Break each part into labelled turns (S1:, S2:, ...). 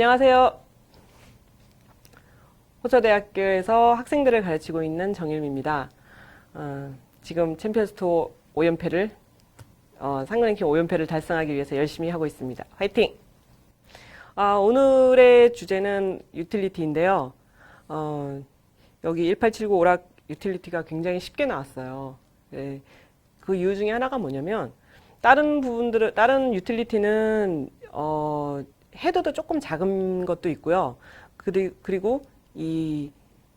S1: 안녕하세요. 호서대학교에서 학생들을 가르치고 있는 정일미입니다. 어, 지금 챔피언스 투어 5연패를 어, 상근랭킹 5연패를 달성하기 위해서 열심히 하고 있습니다. 화이팅! 아, 오늘의 주제는 유틸리티인데요. 어, 여기 1879 오락 유틸리티가 굉장히 쉽게 나왔어요. 네, 그 이유 중에 하나가 뭐냐면 다른 부분들은 다른 유틸리티는 어, 헤드도 조금 작은 것도 있고요. 그리, 그리고 이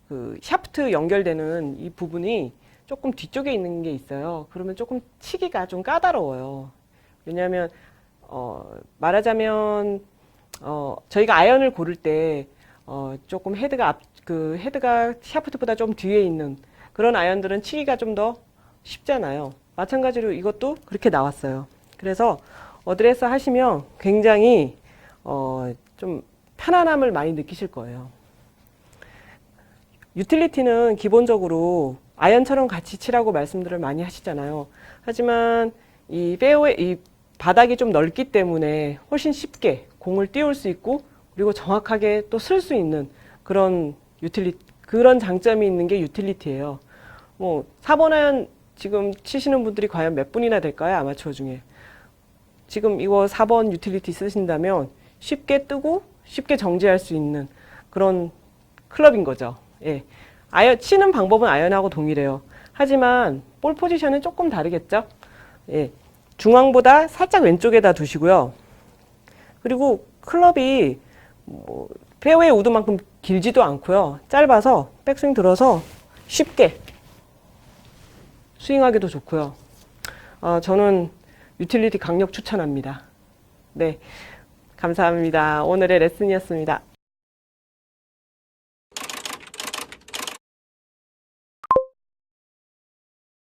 S1: 그 샤프트 연결되는 이 부분이 조금 뒤쪽에 있는 게 있어요. 그러면 조금 치기가 좀 까다로워요. 왜냐하면 어, 말하자면 어, 저희가 아이언을 고를 때 어, 조금 헤드가 앞, 그 헤드가 샤프트보다 좀 뒤에 있는 그런 아이언들은 치기가 좀 더 쉽잖아요. 마찬가지로 이것도 그렇게 나왔어요. 그래서 어드레스 하시면 굉장히 어, 좀 편안함을 많이 느끼실 거예요. 유틸리티는 기본적으로 아이언처럼 같이 치라고 말씀들을 많이 하시잖아요. 하지만 이 페어웨이, 이 바닥이 좀 넓기 때문에 훨씬 쉽게 공을 띄울 수 있고 그리고 정확하게 또 쓸 수 있는 그런 유틸리 그런 장점이 있는 게 유틸리티예요. 뭐 4번 아이언 지금 치시는 분들이 과연 몇 분이나 될까요? 아마추어 중에. 지금 이거 4번 유틸리티 쓰신다면 쉽게 뜨고 쉽게 정지할 수 있는 그런 클럽인 거죠. 예. 아이언, 치는 방법은 아이언하고 동일해요. 하지만 볼 포지션은 조금 다르겠죠? 예. 중앙보다 살짝 왼쪽에다 두시고요. 그리고 클럽이 뭐 페어웨이 우드만큼 길지도 않고요. 짧아서 백스윙 들어서 쉽게 스윙하기도 좋고요. 어, 저는 유틸리티 강력 추천합니다. 네. 감사합니다. 오늘의 레슨이었습니다.